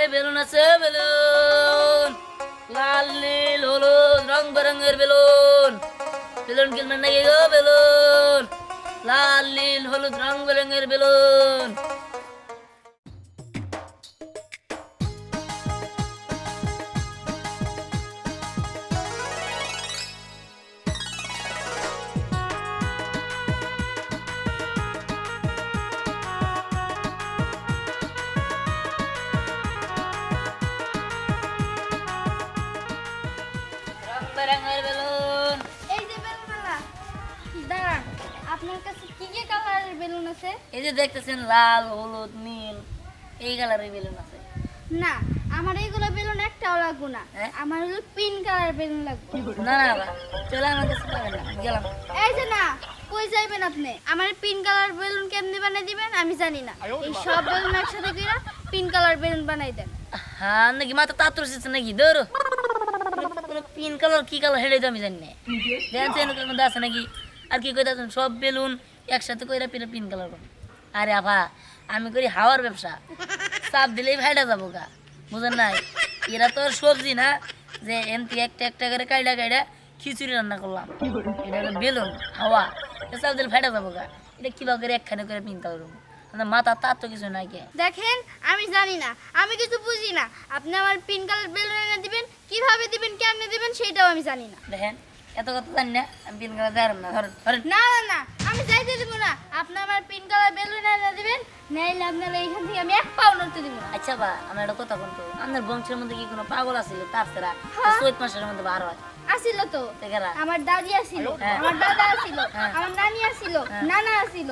এই বেলুন আছে, বেলুন। লাল, নীল, হলুদ, রং বেরঙের বেলুন। বেলুন কিনবেন নাকি গো, বেলুন? লাল, নীল, হলুদ, রং বেরঙের বেলুন। এই যে দেখতেছেন লাল হলুদ নীল এই কালারের বেলুন আছে। না আমার এইগুলো বেলুন একটাও লাগবো না। হ্যাঁ? আমার হলো পিঙ্ক কালারের বেলুন লাগবে। না না বাবা চলে আমার কাছে পাবেন না গেলাম। এই যে না কই যাইবেন আপনি? আমার পিঙ্ক কালার বেলুন কেমনে বানাই দিবেন আমি জানি না। এই সব বেলুন একসাথে কইরা পিঙ্ক কালার বেলুন বানাই দেন। হ্যাঁ নাকি মাথা তাতুর সিস্টেম নাকি? ধরো। পিন কালার কি কালার হেডে তো আমি জানি না। দেখেন আছে নাকি? আর কি কইতা সব বেলুন একসাথে কইরা পিন পিন কালার করো আরে আফা আমি করি হাওয়ার ব্যবসা। চাপ দিলেই ফাইটা যাব গা। বুঝেন নাই? এরা তো আর সবজি না। যে এমতি একটা একটা করে কাইডা কাইডা খিচুড়ি রান্না করলাম। এটা হলো বেলুন হাওয়া। চাপ দিলে ফাইটা যাব গা। এটা কিলো করে একখানে করে পিন কালার করব মাথা তার তো কিছু নাই কে। দেখেন আমি জানি না। আমি কিছু বুঝি না। আপনি আমার পিঙ্ক কালার বেলুন এনে দিবেন কীভাবে দিবেন কেমনে দিবেন সেটাও আমি জানি না। দেখেন এত কথা জানি না আমি পিন কালার দেখার না। ধরেন। না না না। আমি যাইতে দিব না। আপনি আমার পিঙ্ক কালার বেলুন এনে দিবেন নাইলে আপনার এইখান থেকে আমি এক পাও নড়তে দিব না। আচ্ছা বা আমার একটা কথা বলতো আপনার বংশের মধ্যে কি কোনো পাগল আছিল? তার ছাড়া হ্যাঁ। চৈত মাসের মধ্যে বার হয়। আসিল তো। আমার দাদি আসিল হ্যাঁ। আমার দাদা আসিল হ্যাঁ। আমার নানি আসিল। নানা আসিল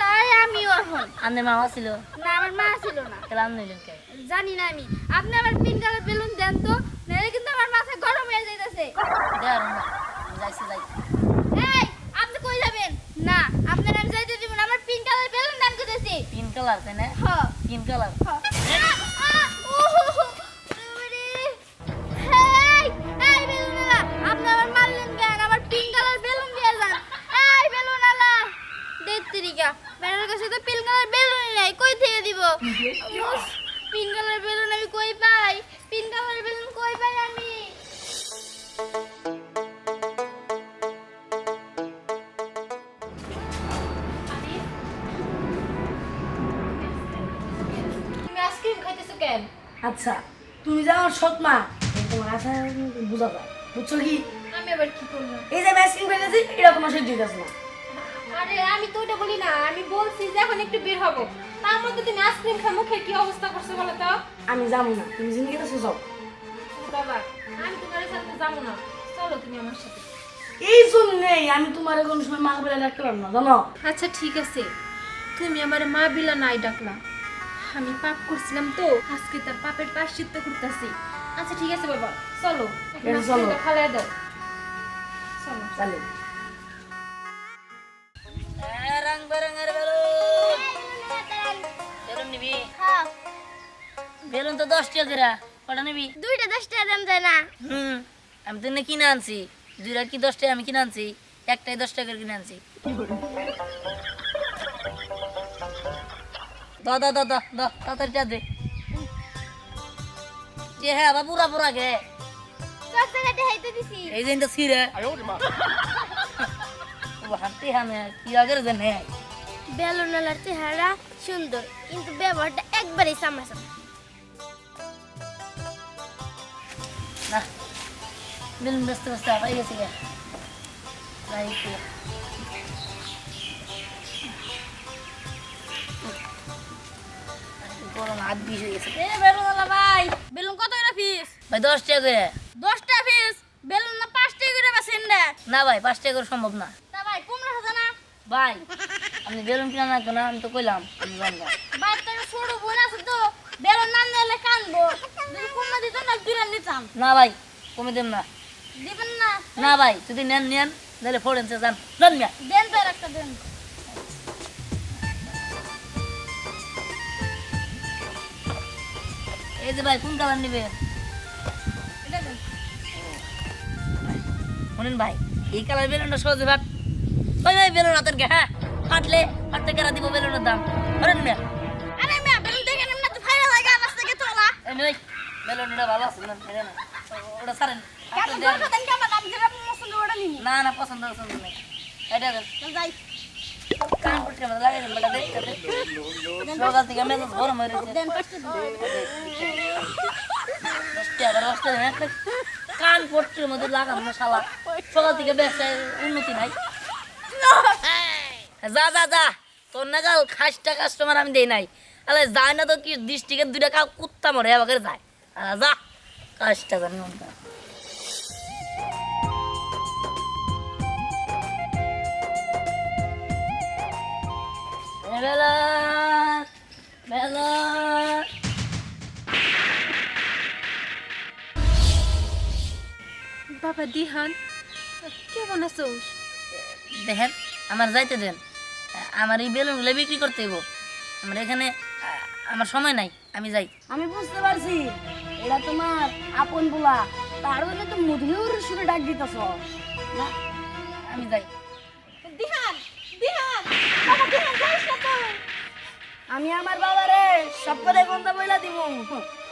তাই আমিও এখন। আপনার মা ছিল? না আমার মা আসিল না। তাহলে আপনি কে? জানি না আমি। আপনি আমার পিঙ্ক কালার বেলুন দেন তো নাহলে কিন্তু আমার মাথা গরম হয়ে যাইতেছে। দেখার না। আমি যাইছি যাই এই আপনি কই যাবেন না আপনার আমি যাইতে দিব না আমার পিঙ্ক কালার বেলুন দান করতেছি। পিঙ্ক কালার তাই না? হ্যাঁ পিঙ্ক কালার। হ। মা তোমার আশা বোঝা যায়। বুঝছ কি? আমি আবার কি করলাম এই যে আইসক্রিম খেতেছি এটা তোমার সহ্য হইতেছে না। আরে আমি তো ওটা বলি না আমি বলছি যে এখন একটু বের হব। তার মধ্যে তুমি আইসক্রিম খাই মুখে কি অবস্থা করছ বলো তো? আমি যাব না তুমি খেতেছো যাও। বাবা আমি তোমার সাথে যাব না। চলো তুমি আমার সাথে। এই জন্যেই আমি তোমার কোনো সময় মা বলে ডাকলাম না জানো? আচ্ছা ঠিক আছে। তুমি আমার মা বিলা নাই ডাকলা। আমি পাপ করছিলাম তো আজকে তার পাপের পাশ্চিত্য করতেছি। আচ্ছা ঠিক আছে বাবা। চলো। চলো। আইসক্রিমটা দাও। চলো। চালে রং বেরঙের বেলুন। বেলুন নিবি? হ্যাঁ, বেলুন তো দশ টাকা করে। কটা নিবি? দুইটা দশ টাকা দাম যায় না। হুম আমি তো কিনে আনছি। দুইটা কি দশ টাকা আমি কিনে আনছি? একটাই দশ টাকা করে কিনে আনছি। দ দ দ দ দ তাড়াতাড়ি দে। যে হ্যাঁ বা পুরা পুরা গে। এই যে তো ছিঁড়ে হাঁটতে হানে কি আগের যে নেই বেলুনওয়ালার চেহারা সুন্দর কিন্তু ব্যবহারটা একবারেই সামনাসামনি না। বেলুন ব্যস্ত ব্যস্ত পাই গেছি গে। গরম হাত বিষ হয়ে গেছে। ভাই বেলুন ভাই দশ টাকা করে। দশটা পিস বেলুন না পাঁচটা করে বেছেন না না ভাই পাঁচ টাকা করে সম্ভব না। তা ভাই কুমড়া হাজা না? ভাই আপনি বেলুন কিনা না কেন? আমি তো কইলাম আমি জানব ভাই তোর ছোট বোন আছে তো বেলুন না নিলে কানবো। যদি কুমড়া দিত না দুইটা নিতাম। না ভাই কমে দেন না। দিবেন না? না ভাই যদি নেন নেন তাহলে ফোড়েন সে যান। যান মিয়া। দেন তো একটা দেন। এই যে ভাই কোন কালার নিবে শুনেন ভাই এই কালার বেলুনটা সহজে ভাট ওই ভাই বেলুন হাতের গে হ্যাঁ ফাটলে ফাটতে কেনা দিব বেলুনের দাম। ধরেন মিয়া। আরে মিয়া বেলুন দেখে নেন না তো ফাইরা লাগা রাস্তা থেকে তোলা। এই ওই বেলুনটা ভালো আছে না? না ওটা সারেন আমার না। না পছন্দ পছন্দ এটা যাই। কান বেটা দেখতে সকাল থেকে মেজাজ গরম হয়ে রয়েছে। আবার কান পট্টির মধ্যে লাগানো না শালা। সকাল থেকে ব্যবসায় উন্নতি নাই। যা যা যা তোর নাগাল খাসটা কাস্টমার আমি দেই নাই। আরে যায় না তো কি দৃষ্টিকে দুইটা কাউ কুত্তা মরে আমাকে যায়। আরে যা কাজটা জানি বেলা বাবা দিহান কেমন আছোস? দেখেন আমার যাইতে দেন। আমার এই বেলুনগুলো বিক্রি করতে হইব। আমার এখানে আমার সময় নাই আমি যাই। আমি বুঝতে পারছি। এটা তোমার আপন বলা। তার জন্য তো মধুর সুরে ডাক দিতেছ। না আমি যাই। দিহান দিহান বাবা দিহান যাইস না তো। আমি আমার বাবারে সব করে কোনটা বইলা দিব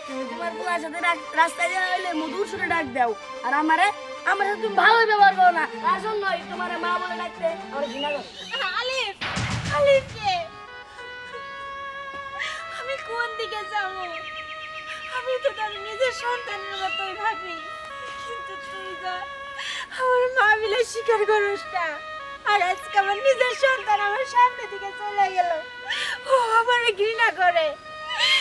তোমার বুলার সাথে রাস্তায় যাওয়া মধুর সুরে ডাক দাও। আর আমারে আমার তুমি ভালোই ব্যবহার করো না। তার জন্যই তোমার মা বলে ডাকতে আমার ঘৃণা করো। কে? আমি কোন দিকে যাব? আমি তো তার নিজের সন্তানের মতোই ভাবি। কিন্তু তুই যা, আমার মা বিলে স্বীকার করিস না। আর আজকে আমার নিজের সন্তান আমার সামনে থেকে চলে গেল। ও আমার ঘৃণা করে।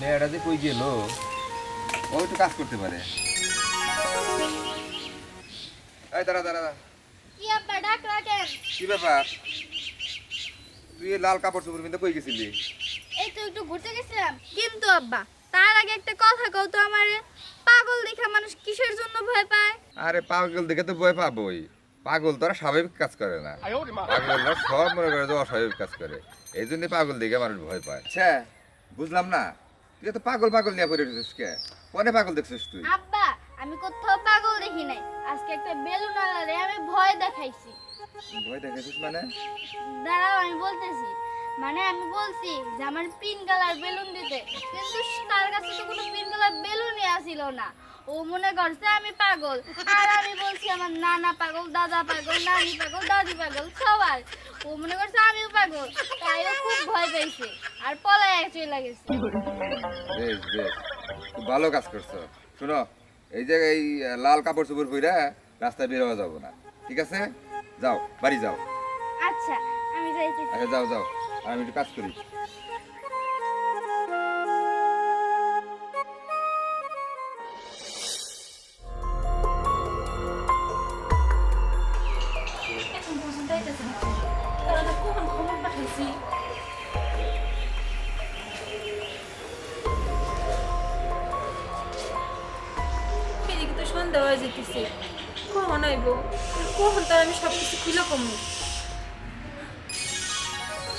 মেয়েটা যে কই গেল? ও একটু কাজ করতে পারে। এই দাঁড়া দাঁড়া দাঁড়া। কি আব্বা ডাক রাখেন কি ব্যাপার? তুই লাল কাপড় চোপড় পিন্ধে কই গেছিলি? এই তো একটু ঘুরতে গেছিলাম। কিন্তু আব্বা তার আগে একটা কথা কও তো আমারে। পাগল দেখা মানুষ কিসের জন্য ভয় পায়? আরে পাগল দেখে তো ভয় পাবোই। পাগল তোরা স্বাভাবিক কাজ করে না। পাগলরা সব মনে করে যে অস্বাভাবিক কাজ করে। এই জন্য পাগল দেখে মানুষ ভয় পায়। আচ্ছা বুঝলাম না? তুই তো পাগল পাগল নিয়ে পড়ে রয়েছিস কে? কোনে পাগল দেখছিস তুই? আব্বা আমি কোথাও পাগল দেখি নাই। আজকে একটা বেলুন আলারে আমি ভয় দেখাইছি। ভয় দেখাইছিস মানে? দাঁড়াও আমি বলতেছি। মানে আমি বলছি যে আমার পিন কালার বেলুন দিতে। কিন্তু তার কাছে তো কোনো পিন কালার বেলুনই আসিল না। ও মনে করছে আমি পাগল। আর আমি বলছি আমার নানা পাগল দাদা পাগল নানি পাগল দাদি পাগল সবার ও মনে করছে আমিও পাগল। তাই ও খুব ভয় পেয়েছে আর পলায় চলে গেছে। বেশ বেশ। খুব ভালো কাজ করছ। শোনো এই যে এই লাল কাপড় চোপড় পরে রাস্তায় বের হওয়া যাব না ঠিক আছে? যাও বাড়ি যাও। আচ্ছা আমি যাইতেছি। আচ্ছা যাও যাও। আমি একটু কাজ করি। হয়ে যেতেছে। কখন আইব কখন তার আমি সব কিছু খুলে কমু?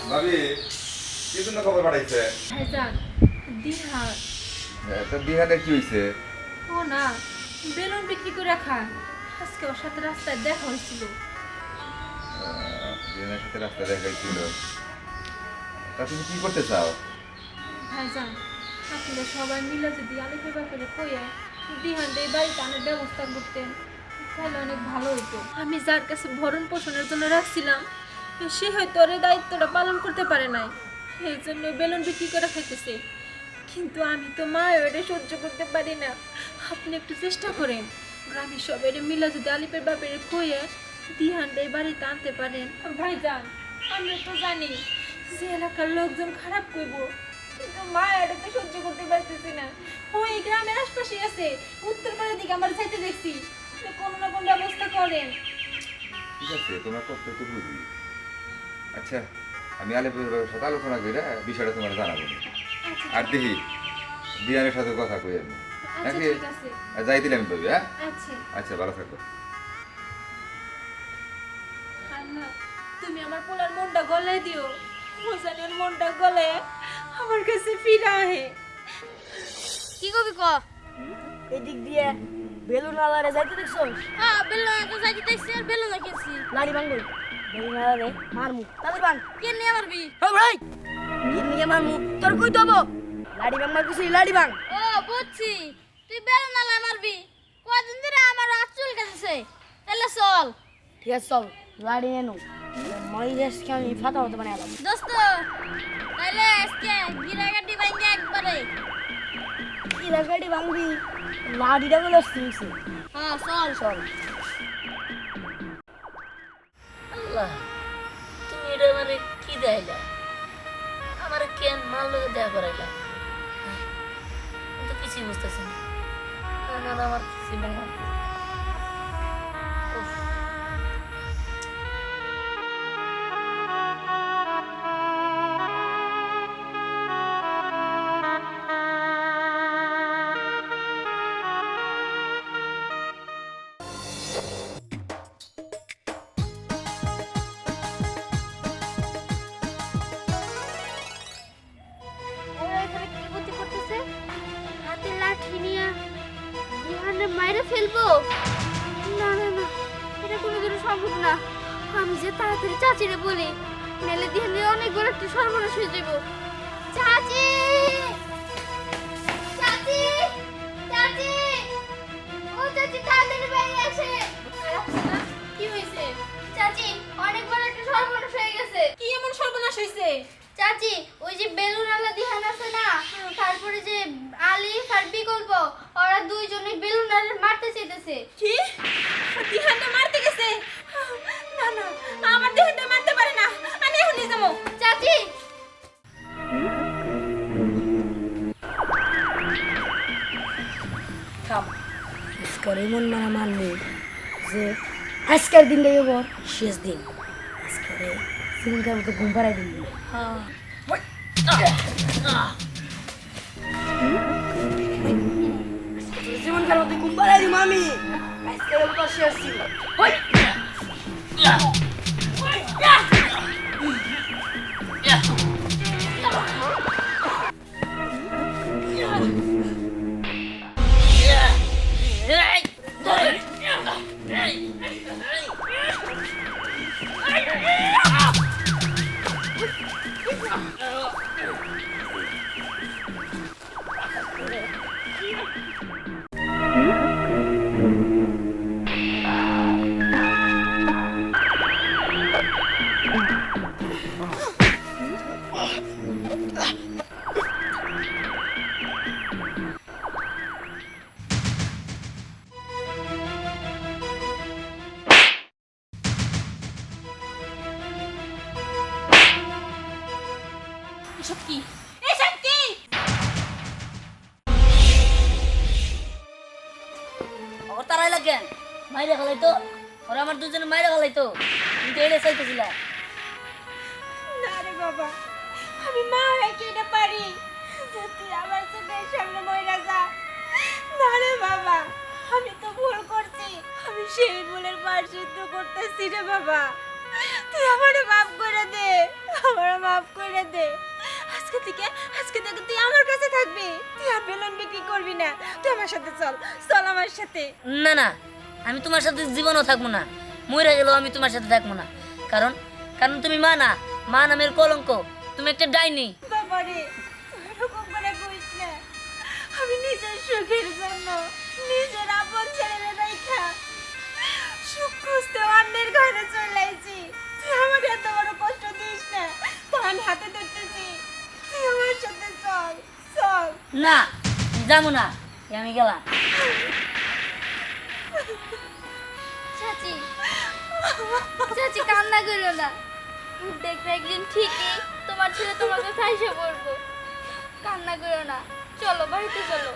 ভাবি কি জন্য খবর পাঠাইছে? ভাইজান দিহান তো বিহানের কি হয়েছে ও না বেলুন বিক্রি করে খান। আজকে ওর সাথে রাস্তায় দেখা হয়েছিল সাথে তা তুমি কি করতে চাও? ভাইজান আপনারা সবাই মিলে যদি আলিফের ব্যাপারে কইয়া দিহান এই বাড়িতে আনার ব্যবস্থা করতেন। তাহলে অনেক ভালো হতো আমি যার কাছে ভরণ পোষণের জন্য রাখছিলাম, সে হয়তো ওর দায়িত্বটা পালন করতে পারে নাই। এই জন্য বেলুন বিক্রি করে খাইতেছে। কিন্তু আমি তো মা এটা সহ্য করতে পারি না। আপনি একটু চেষ্টা করেন। গ্রামের সবাই মিলা যদি আলিপের ব্যাপারে কইয়া দিহান এই বাড়িতে আনতে পারেন। ভাই যান আমরা তো জানি যে এলাকার লোকজন খারাপ করব কিন্তু মা এটা সহ্য করতে আশপাশে আছে। উত্তর পাড়ার দিকে আমার যাইতে দেখছি। কোনো না কোনো ব্যবস্থা করেন। ঠিক আছে তোমার কষ্ট তো বুঝি। আচ্ছা আমি আলিপুর সাথে আলোচনা করে বিষয়টা তোমার জানাব। আর দেখি দিয়ানের সাথে কথা কই আমি। আচ্ছা নাকি? ঠিক আছে। আর যাই দিলাম তবে হ্যাঁ? আচ্ছা। আচ্ছা ভালো থাকো। তুমি আমার পোলার মনটা গলায় দিও। মোজানের মনটা গলায় আমার কাছে ফিরে আহে। কি কবি ক এই দিক দিয়ে বেলুন আলারে যাইতে দেখছ? হ্যাঁ বেলুন তো যাইতে দেখছি আর বেলুন দেখেছি লাড়ি ভাঙবই বেলুন আলারে মারমু। তাদের ভাঙ কে নিয়ে মারবি? ও ভাই! নিয়ে মারমু? তোর কই দেবো লাড়ি ভাঙ কিছু লাড়ি ভাঙ। ও বুঝছি। তুই বেলুন আলা মারবি। কদিন ধরে আমার হাত চুল তাহলে চল। ঠিক আছে চল। লাড়ি এনো। মহিষকে আমি ফাটা হতে এলাম দোস্ত তাহলে আজকে গিরাগাটি ভাঙ্গে একবারে। কি লাগাড়ি ভাঙবি লাড়িটা গুলো শুনছি হ্যাঁ চল। চল। আল্লাহ তুমি এটা মানে কি দেখাইলা? আমার কেন মাল লোকে দেখা করাইলা? হ্যাঁ? আমি তো কিছুই বুঝতেছি না। আমার আমার কিছুই সম্ভব না। আমি যে তাড়াতাড়ি চাচিরে বলি মেলে দিহানে অনেক বড় একটা সর্বনাশ হয়ে যাব। চাচি! চাচি! চাচি! ও চাচি তাড়াতাড়ি বাইরে আসে কি হয়েছে? চাচি অনেক বড় একটা সর্বনাশ হয়ে গেছে। কি এমন সর্বনাশ হয়েছে? চাচি ওই যে বেলুন আলা দিহান আছে না তারপরে যে আলি আর বিকল্প ওরা দুইজনে বেলুন আলা মারতে চাইতেছে। কি? এমন মারা মারলে যে আজকের দিনটা এবার শেষ দিন। আজকে সিঙ্গার মতো ঘুম পাড়াই দিন জীবনকার মতো ঘুম পাড়াই মতো শেষ ছিল লাগেন মাইরে খালাই তো ওরা আমার দুজনে মাইরে খালাই তো তুমি তো এলে চাইতেছিলা। না রে বাবা, আমি মা হয়ে কি এটা পারি? তুই আমার চোখের সামনে মরে যা। না রে বাবা, আমি তো ভুল করছি। আমি সেই ভুলের পার্শ্বিত্য করতেছি রে বাবা। তুই আমারে মাফ করে দে, আমারে মাফ করে দে। আজকে থেকে আজকে থেকে তুই আমার কাছে থাকবি। তুই আর বেলুন বিক্রি করবি না। তুই আমার সাথে চল চল আমার সাথে। না না আমি তোমার সাথে জীবনও থাকব না। মরে গেলেও আমি তোমার সাথে থাকব না। কারণ কারণ তুমি মা না মা নামের কলঙ্ক। তুমি একটা ডাইনি। বাবারে এরকম করে কইস না। আমি নিজের সুখের জন্য নিজের আপন ছেড়ে রেখা সুখ খুঁজতে অন্যের ঘরে চলে আইছি। তুই আমার না, যাব না। আমি গেলাম। চাচি চাচি, কান্না করো না। দেখবে একদিন ঠিকই তোমার ছেলে কান্না করো না। চলো, বাড়িতে চলো।